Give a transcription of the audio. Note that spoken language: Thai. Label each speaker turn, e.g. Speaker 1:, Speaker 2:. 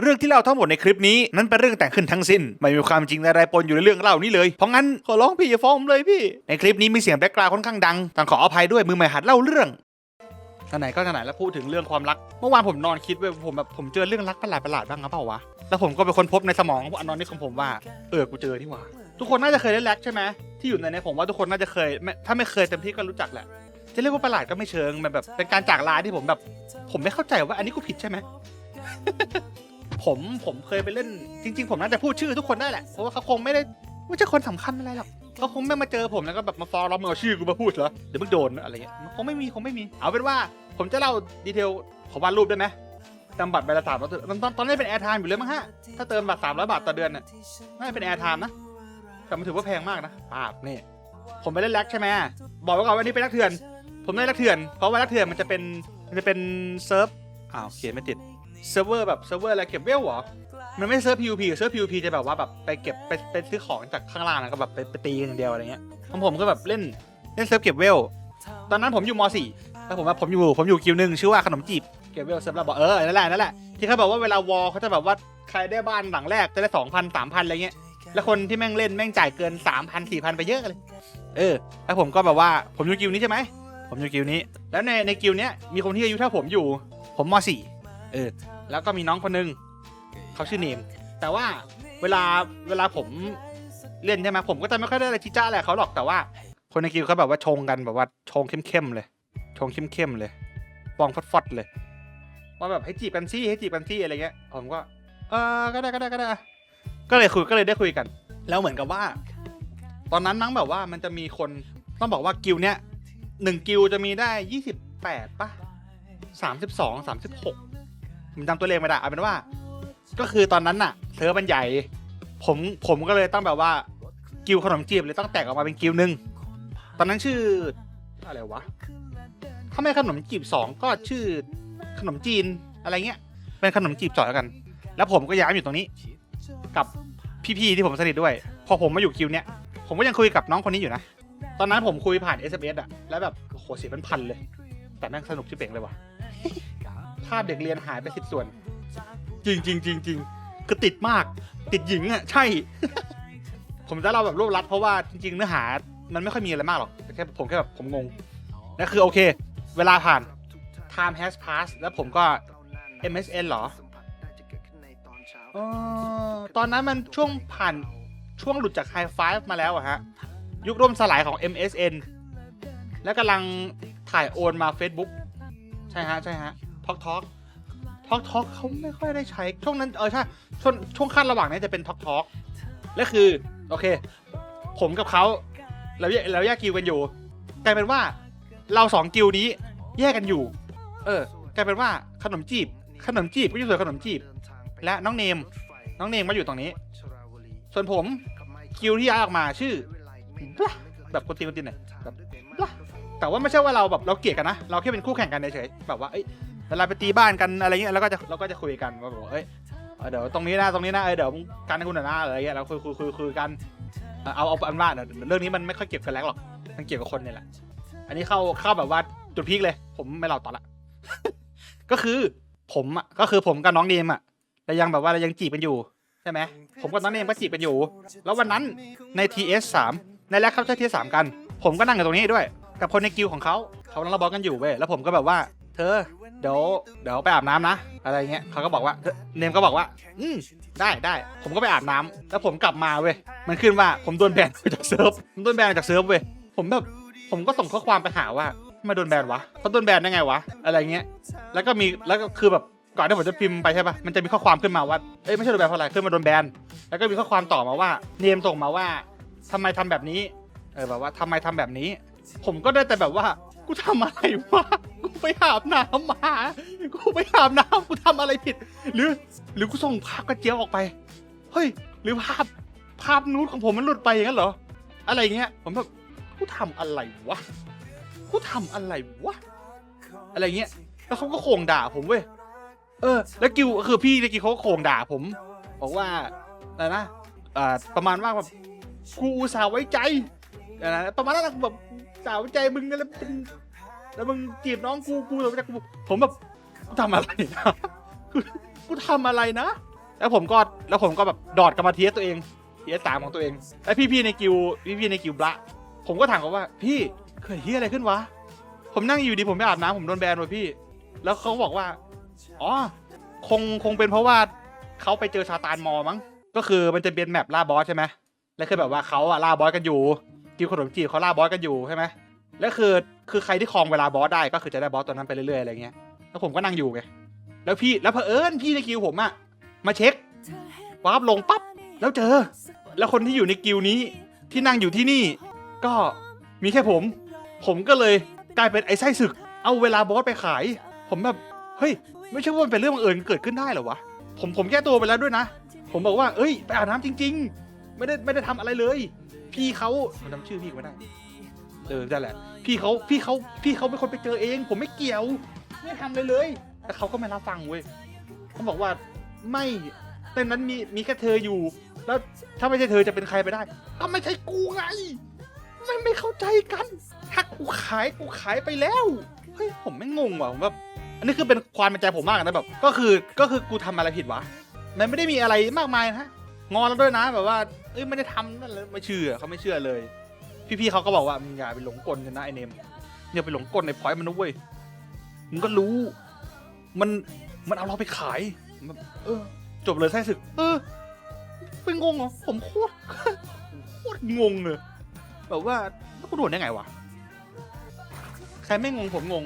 Speaker 1: เรื่องที่เล่าทั้งหมดในคลิปนี้นั้นเป็นเรื่องแต่งขึ้นทั้งสิ้น ไม่มีความจริงอะไรปนอยู่ในเรื่องเล่านี้เลย เพราะงั้นขอร้องพี่อย่าฟ้องผมเลยพี่ ในคลิปนี้มีเสียงแบ็กกราวด์ค่อนข้างดังต้องขออภัยด้วยมือใหม่หัดเล่าเรื่องไหนก็ไหนแล้วพูดถึงเรื่องความรัก เมื่อวานผมนอนคิดไว้ผมแบบผมเจอเรื่องรักประหลาดประหลาดบ้างครับเปล่าวะ แล้วผมก็ไปค้นพบในสมองของอนอนนี่ของผมว่า เออ กูเจอที่ว่า ทุกคนน่าจะเคยเล่นแร็กใช่ไหมที่อยู่ในนี้ผมว่าทุกคนน่าจะเคย ถ้าไม่เคยเต็มที่ก็รู้จักแหละ จะเรียกว่าประหลาดก็ไม่เชิง มันแบบเป็นการจากลาที่ผมแบบ ผมไม่เข้าใจว่าอันนี้กูผิดใช่ไหม ผมผมเคยไปเล่นจริง ๆ ผมน่าจะพูดชื่อทุกคนได้แหละเพราะว่าเขาคงไม่ได้ไม่ใช่คนสำคัญอะไรหรอกเขาคงไม่มาเจอผมแล้วก็แบบมาฟ้องเราเมื่อาชื่อกูมาพูดเหรอเดี๋ยวมึงโดนอะไรเงี้ยคงไม่มีคงไม่มีเอาเป็นว่าผมจะเล่าดีเทลของวาดรูปได้ไหมจำบัตรใบละสามร้อยตอนตอนตอนนี้เป็นแอร์ไทม์อยู่เลยมั้งฮะถ้าเติมบัตรสามร้อยบาทต่อเดือนน่ะน่าจะเป็นแอร์ไทม์นะแต่มันถือว่าแพงมากนะปาบนี่ผมไปเล่นแร็กใช่ไหมบอกไว้ก่อนว่าอันนี้เป็นแร็กเถื่อน ผมเล่นแร็กเถื่อนเพราะว่าแร็กเถื่อนมันจะเป็นมันจะเป็นเซิร์ฟอ้าวเขียนไม่ติด เซิร์ฟเวอร์แบบเซิร์ฟเวอร์อะไรเก็บเวลเหรอ มันไม่เซิร์ฟ PVP เซิร์ฟ PVP จะแบบว่าแบบไปเก็บไปไปซื้อของจากข้างล่างแล้วก็แบบไปไปตีอย่างเดียวอะไรเงี้ยของผมก็แบบเล่นเล่นเซิร์ฟเก็บเวล ตอนนั้นผมอยู่ม .4 แล้วผมว่าผมอยู่ผมอยู่กิวหนึ่งชื่อว่าขนมจีบเก็บเวลเซิร์ฟเราบอกเออนั่นแหละนั่นแหละที่เขาบอกว่าเวลาวอลเขาจะแบบว่าใครได้บ้านหลังแรกจะได้สองพันสามพันอะไรเงี้ยแล้วคนที่แม่งเล่นแม่งจ่ายเกินสามพันสี่พันไปเยอะเลย เออ แล้วผมก็แบบว่าผมอยู่กิวนี้ใช่ไหมผมอยู่กิวนี้ แล้วในในกิวเนี้ยมีคนที่อายุเท่าผมอยู่ ผมม .4 เออ แล้วก็มีน้องคนหนึงเขาชื่อเนม แต่ว่าเวลาเวลาผมเล่นใช่ไหมผมก็จะไม่ค่อยได้อะไรจิจ้าอะไรเขาหรอกแต่ว่า คนในกิวเขาแบบว่าชงกันแบบว่าชงเข้มๆเลย ชงเข้มๆเลยฟองฟอดๆเลยว่าแบบให้จีบกันซี่ให้จีบกันซี่อะไรเงี้ยผมก็ เออก็ได้ก็ได้ก็ได้ ก็เลยคุยก็เลยได้คุยกัน แล้วเหมือนกับว่า ตอนนั้นมั้งแบบว่ามันจะมีคนต้องบอกว่ากิวเนี้ยหนึ่งกิวจะมีได้ยี่สิบแปดป่ะสามสิบสองสามสิบหก ผมจำตัวเลขไม่ได้เอาเป็นว่า ก็คือตอนนั้นน่ะเซิร์ฟมันใหญ่ ผมผมก็เลยต้องแบบว่ากิวขนมจีบเลยต้องแตกออกมาเป็นกิวหนึ่งตอนนั้นชื่ออะไรวะถ้าไม่ขนมจีบสองก็ชื่อขนมจีนอะไรเงี้ย เป็นขนมจีบสองแล้วกัน แล้วผมก็ย้ายมาอยู่ตรงนี้ กับพี่ๆที่ผมสนิทด้วย พอผมมาอยู่คิวเนี้ยผมก็ยังคุยกับน้องคนนี้อยู่นะ ตอนนั้นผมคุยผ่าน SMS อะแล้วแบบโหเสียเป็นพันเลย แต่แม่งสนุกชิบเป่งเลยว่ะ ภาพเด็กเรียนหายไปสิบส่วน จริงจริงจริงจริงคือติดมาก ติดหญิงอะใช่ ผมจะเล่าแบบรวบรัดเพราะว่าจริง ๆ เนื้อหามันไม่ค่อยมีอะไรมากหรอกแต่แค่ผมแค่แบบผมงงนั่นคือโอเค เวลาผ่าน time has passed แล้วผมก็ MSN เหรอเออตอนนั้นมันช่วงผ่านช่วงหลุดจาก High Five มาแล้วอะฮะ ยุคร่มสลายของ MSN แล้วกำลังถ่ายโอนมา Facebook ใช่ฮะ ใช่ฮะ ทอกทอกทอกทอกเขาไม่ค่อยได้ใช้ ช่วงนั้นเออใช่ช่วงช่วงขั้นระหว่างนี้จะเป็นทอกทอกและคือ โอเค ผมกับเขาเราแยกเราแยกกิวกันอยู่กลายเป็นว่า เราสองกิวนี้แยกกันอยู่ เออกลายเป็นว่าขนมจีบ ขนมจีบก็อยู่ส่วนขนมจีบ และน้องเนม น้องเนมมาอยู่ตรงนี้ ส่วนผมคิวที่ย้ายออกมาชื่อแบบคนตีนคนตีนหน่อยแบบแต่ว่าไม่ใช่ว่าเราแบบเราเกลียดกันนะ เราแค่เป็นคู่แข่งกันเฉยๆแบบว่าเอ้ย วลาไปตีบ้านกันอะไรเงี้ยแล้วก็จะเราก็จะคุยกันว่าแบบเอ้ยเดี๋ยวตรงนี้นะตรงนี้นะเออเดี๋ยวกันให้คุณหน่อยนะอะไรเงี้ยเราคุยคุยคุยคุยกันเออเอาเอาอันว่าเดี๋ยเรื่องนี้มันไม่ค่อยเกี่ยวกับแรงหรอกมันเกี่ยวกับคนเนี่ยแหละ อันนี้เข้าเข้าแบบว่าจุดพีคเลย ผมไม่เล่าต่อละก็คือผมอะก็คือผมกับน้องเนมอะแต่ยังแบบว่าเรายังจีบกันอยู่ใช่ไหมผมกับน้องเนมก็จีบกันอยู่ แล้ววันนั้นใน TS 3 ในแรกเขาใช้ TS 3 กัน ผมก็นั่งอยู่ตรงนี้ด้วย กับคนในกิลของเขาเขากำลังระบอลกันอยู่เว้ยแล้วผมก็แบบว่า เธอ เดี๋ยวเดี๋ยวไปอาบน้ำนะ อะไรเงี้ยเขาก็บอกว่าเนมก็บอกว่า อืมได้ได้ผมก็ไปอาบน้ำแล้วผมกลับมาเว้ยมันขึ้นว่าผมโดนแบนออกจากเซิร์ฟผมโดนแบนออกจากเซิร์ฟเว้ยผมแบบผมก็ส่งข้อความไปหาว่าทำไมโดนแบนวะเขาโดนแบนได้ไงวะอะไรเงี้ยแล้วก็มีแล้วก็คือแบบก่อนที่ผมจะพิมพ์ไปใช่ปะมันจะมีข้อความขึ้นมาว่า เอ้ยไม่ใช่โดนแบนเพราะอะไรขึ้นมาโดนแบน แล้วก็มีข้อความต่อมาว่า เนมส่งมาว่าทำไมทำแบบนี้ เออแบบว่าทำไมทำแบบนี้ ผมก็ได้แต่แบบว่า กูทำอะไรวะ กูไปอาบน้ำมา กูไปอาบน้ำกูทำอะไรผิด หรือ หรือกูส่งภาพกระเจียวออกไป เฮ้ย หรือภาพ ภาพนู้ดของผมมันหลุดไปอย่างนั้นเหรอ อะไรเงี้ย ผมแบบ กูทำอะไรวะ กูทำอะไรวะ อะไรเงี้ย แล้วเขาก็โคงด่าผมเว้ย เออ แล้วกิวคือพี่ในกิวเขาก็โคงด่าผม บอกว่า อะไรนะ อ่า ประมาณว่าแบบ กูอุตส่าห์ไว้ใจอะไรนะประมาณนั้นแบบ สาวใจมึงแล้วเป็นแล้วมึงจีบน้องกูกูสนใจกูผมแบบกูทำอะไรนะกูกูทำอะไรนะ แล้วผมก็แล้วผมก็แบบดอดกลับมาเทียตัวเองเทียสามของตัวเองแล้วพี่ๆในกิวพี่ๆในกิวบละผมก็ถามเขาว่า พี่เกิดเฮียอะไรขึ้นวะผมนั่งอยู่ดีผมไปอาบน้ำผมโดนแบนว่ะพี่ แล้วเขาบอกว่าอ๋อคงคงเป็นเพราะว่าเขาไปเจอซาตานมอมั้งก็คือมันจะเป็นแมปล่าบอสใช่ไหมแล้วคือแบบว่าเขาอะล่าบอสกันอยู่ กิวขนมจีบเขาล่าบอสกันอยู่ใช่ไหมแล้วคือคือใครที่ครองเวลาบอสได้ก็คือจะได้บอสตัวนั้นไปเรื่อยๆอะไรเงี้ยแล้วผมก็นั่งอยู่ไงแล้วพี่แล้วเผอิญพี่ในกิวผมอะมาเช็ควาร์ปลงปั๊บแล้วเจอ แล้วคนที่อยู่ในกิวนี้ที่นั่งอยู่ที่นี่ ก็มีแค่ผม ผมก็เลยกลายเป็นไอ้ไส้ศึก เอาเวลาบอสไปขาย ผมแบบเฮ้ย ไม่ใช่ว่ามันเป็นเรื่องบังเอิญเกิดขึ้นได้เหรอวะผมผมแก้ตัวไปแล้วด้วยนะ ผมบอกว่า เอ้ย ไปอาบน้ำจริง ๆ ไม่ได้ไม่ได้ทำอะไรเลย พี่เขาผมจำชื่อพี่เขาไม่ได้เออนั่นแหละ พี่เขาพี่เขาพี่เขาเป็นคนไปเจอเอง ผมไม่เกี่ยว ไม่ทำเลยเลยแต่เขาก็ไม่รับฟังเว้ยเขาบอกว่าไม่แต่นั้นมีมีแค่เธออยู่ แล้วถ้าไม่ใช่เธอจะเป็นใครไปได้ก็ไม่ใช่กูไงไม่ไม่เข้าใจกันถ้ากูขายกูขายไปแล้วเฮ้ยผมไม่งงว่ะผมแบบอันนี้คือเป็นความเป็นใจผมมากนะแบบ ก็คือก็คือกูทำอะไรผิดวะมันไม่ได้มีอะไรมากมายนะ งอนแล้วด้วยนะแบบว่าเอ้ยไม่ได้ทำนั่นเลยไม่เชื่อเขาไม่เชื่อเลย พี่ๆเขาก็บอกว่ามึงอย่าไปหลงกลกันนะไอเนมอย่าไปหลงกลในพอยต์มันนะเว้ยมึงก็รู้ มันมันเอาเราไปขายแบบเออ จบเลยไส้ศึก เออไปงงเหรอผมโคตรโคตรงงเลยแบบว่าแล้วกูโดนได้ไงวะใครไม่งงผมงง